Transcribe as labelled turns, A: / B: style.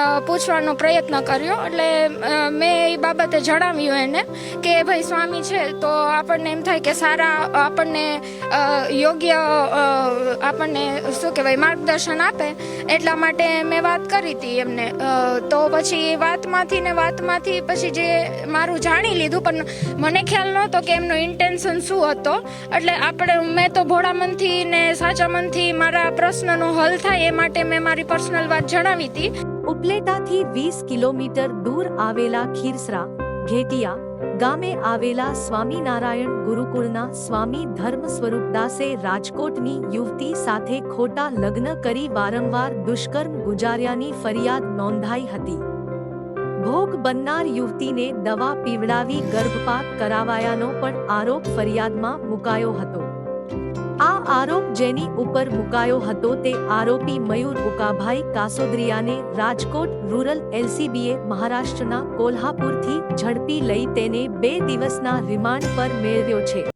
A: પૂછવાનો પ્રયત્ન કર્યો. એટલે મેં એ બાબતે જણાવ્યું એને કે, ભાઈ, સ્વામી છે, તો આપણને એમ થાય કે સારા, આપણને યોગ્ય આપણને, શું કહેવાય, માર્ગદર્શન આપે. એટલા માટે મેં વાત કરી હતી એમને. તો પછી વાતમાંથી ને વાતમાંથી પછી જે મારું જાણી લીધું, પણ મને ખ્યાલ નહોતો કે એમનો ઇન્ટેન્શન શું હતો. એટલે આપણે, મેં તો ભોળા મનથી ને સાચા મનથી મારા પ્રશ્નનો હલ થાય એ માટે મેં મારી પર્સનલ વાત જણાવી હતી
B: ઉપલેટાથી વીસ કિલોમીટર દૂર આવેલા ખીરસરા, ઘેટિયા, ગામે આવેલા સ્વામિનારાયણ ગુરુકુળના સ્વામી ધર્મ સ્વરૂપદાસે રાજકોટની યુવતી સાથે ખોટા લગ્ન કરી વારંવાર દુષ્કર્મ ગુજાર્યાની ફરિયાદ નોંધાઈ હતી. ભોગ બનનાર યુવતીને દવા પીવડાવી ગર્ભપાત કરાવાયાનો પણ આરોપ ફરિયાદમાં મુકાયો હતો. આ આરોપ જેની ઉપર મુકાયો હતો તે આરોપી મયુર ઉકાભાઈ કાસોદ્રિયાને રાજકોટ રૂરલ એલસીબીએ મહારાષ્ટ્રના કોલ્હાપુરથી ઝડપી લઈ તેને બે દિવસના રિમાન્ડ પર મેળવ્યો છે.